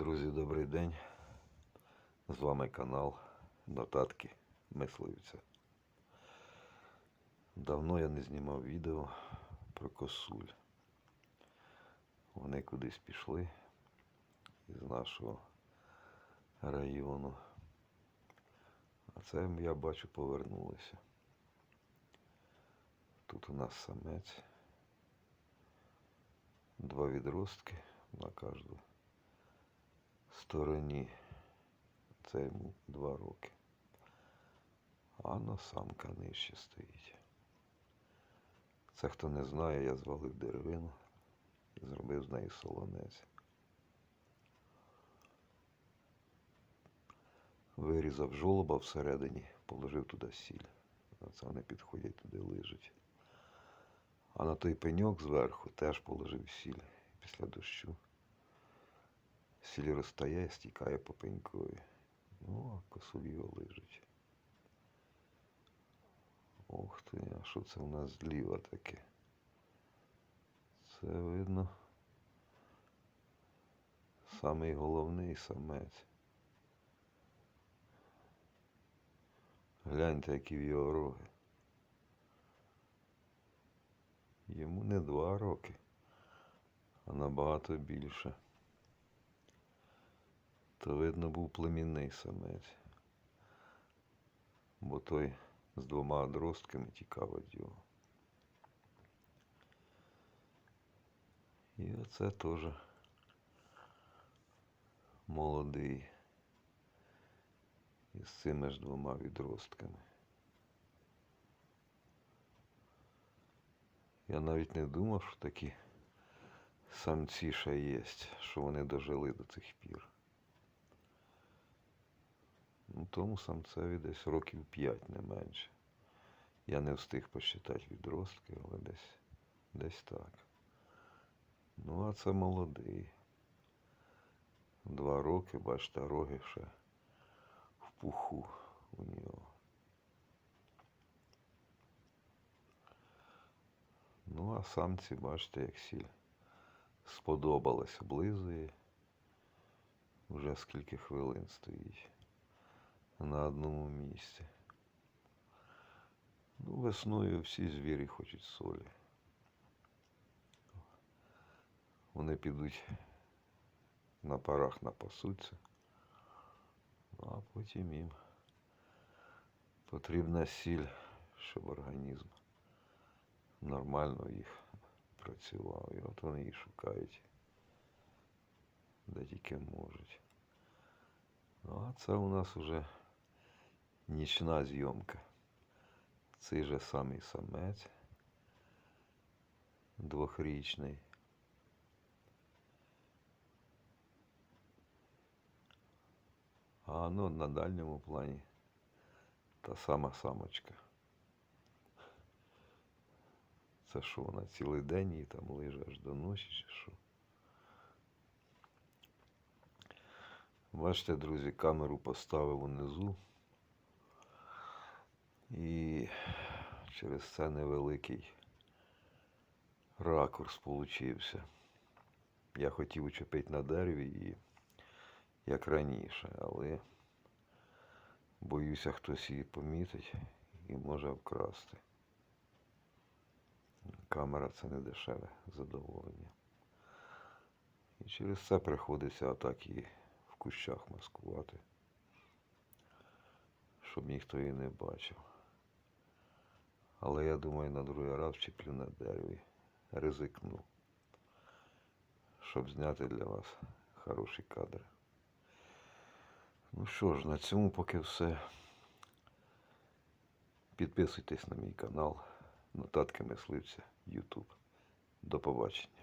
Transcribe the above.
Друзі, добрий день. З вами канал Нотатки Мисливця. Давно я не знімав відео про косуль. Вони кудись пішли із нашого району. А це я бачу повернулися. Тут у нас самець. Два відростки на кожну стороні. Це йому два роки. А на самка нижче стоїть. Це хто не знає, я звалив деревину і зробив з неї солонець. Вирізав жолоба всередині, положив туди сіль. Оце вони підходять туди лижуть. А на той пеньок зверху теж положив сіль після дощу. Сіль розтає, стікає по пенькові. Ну, а косулі його лижуть. Ох ти, а що це у нас зліва таке? Це видно. Самий головний самець. Гляньте, які в його роги. Йому не два роки, а набагато більше. То видно був племінний самець. Бо той з двома одростками тікав від його. І оце теж молодий. Із цими ж двома відростками. Я навіть не думав, що такі самці ще є, що вони дожили до цих пір. Ну, тому самцеві десь років 5 не менше. Я не встиг посчитати відростки, але десь, десь так. Ну, а це молодий. Два роки, бачите, роги ще в пуху у нього. Ну, а самці, бачите, як сіль сподобалось, облизує. Вже скільки хвилин стоїть на одному місці. Ну, весною всі звірі хочуть солі. Вони підуть на парах напасуться, а потім їм потрібна сіль, щоб організм нормально їх працював. І от вони її шукають, де тільки можуть. Ну, а це у нас уже нічна зйомка. Цей же самий самець двохрічний. А ну на дальньому плані та сама самочка. Це що вона цілий день її там лиже аж до ночі чи що? Бачите, друзі, камеру поставив унизу. І через це невеликий ракурс получився. Я хотів учепити на дереві і як раніше, але боюся, хтось її помітить і може вкрасти. Камера це не дешеве задоволення. І через це приходиться отак і в кущах маскувати, щоб ніхто її не бачив. Але я думаю, на другий раз вчеплю на дереві, ризикну, щоб зняти для вас хороші кадри. Ну що ж, на цьому поки все. Підписуйтесь на мій канал Нотатки Мисливця YouTube. До побачення.